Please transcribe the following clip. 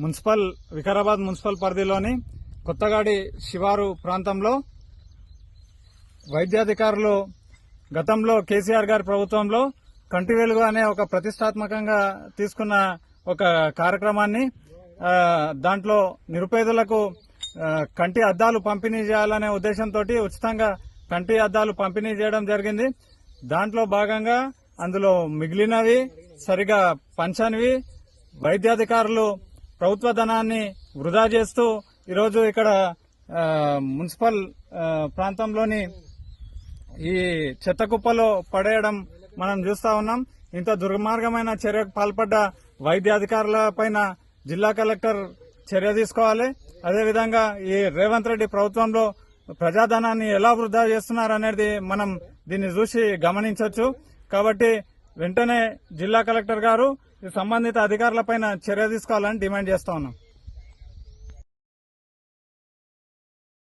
Municipal Vikarabad municipal పరిధిలోని కొత్తగాడి శివారు ప్రాంతంలో వైద్యాధికారులు గతంలో కేసీఆర్ గారి ప్రభుత్వంలో కంటి వెలుగు అనే ఒక ప్రతిష్టాత్మకంగా తీసుకున్న ఒక కార్యక్రమాన్ని దాంట్లో నిరుపేదలకు కంటి అద్దాలు పంపిణీ చేయాలనే ఉద్దేశంతో ఉచితంగా కంటి అద్దాలు పంపిణీ చేయడం జరిగింది. దాంట్లో భాగంగా అందులో మిగిలినవి సరిగా పంచనివి వైద్యాధికారులు ప్రభుత్వ ధనాన్ని వృధా చేస్తూ ఈరోజు ఇక్కడ మున్సిపల్ ప్రాంతంలోని ఈ చెత్త కుప్పలో పడేయడం మనం చూస్తా ఉన్నాం. ఇంత దుర్మార్గమైన చర్యకు పాల్పడ్డ వైద్యాధికారుల పైన జిల్లా కలెక్టర్ చర్య తీసుకోవాలి. అదేవిధంగా ఈ రేవంత్ రెడ్డి ప్రభుత్వంలో ప్రజాధనాన్ని ఎలా వృధా చేస్తున్నారనేది మనం దీన్ని చూసి గమనించవచ్చు కాబట్టి వెంటనే జిల్లా కలెక్టర్ గారు సంబంధిత అధికారులపైన చర్య తీసుకోవాలని డిమాండ్ చేస్తా ఉన్నాం.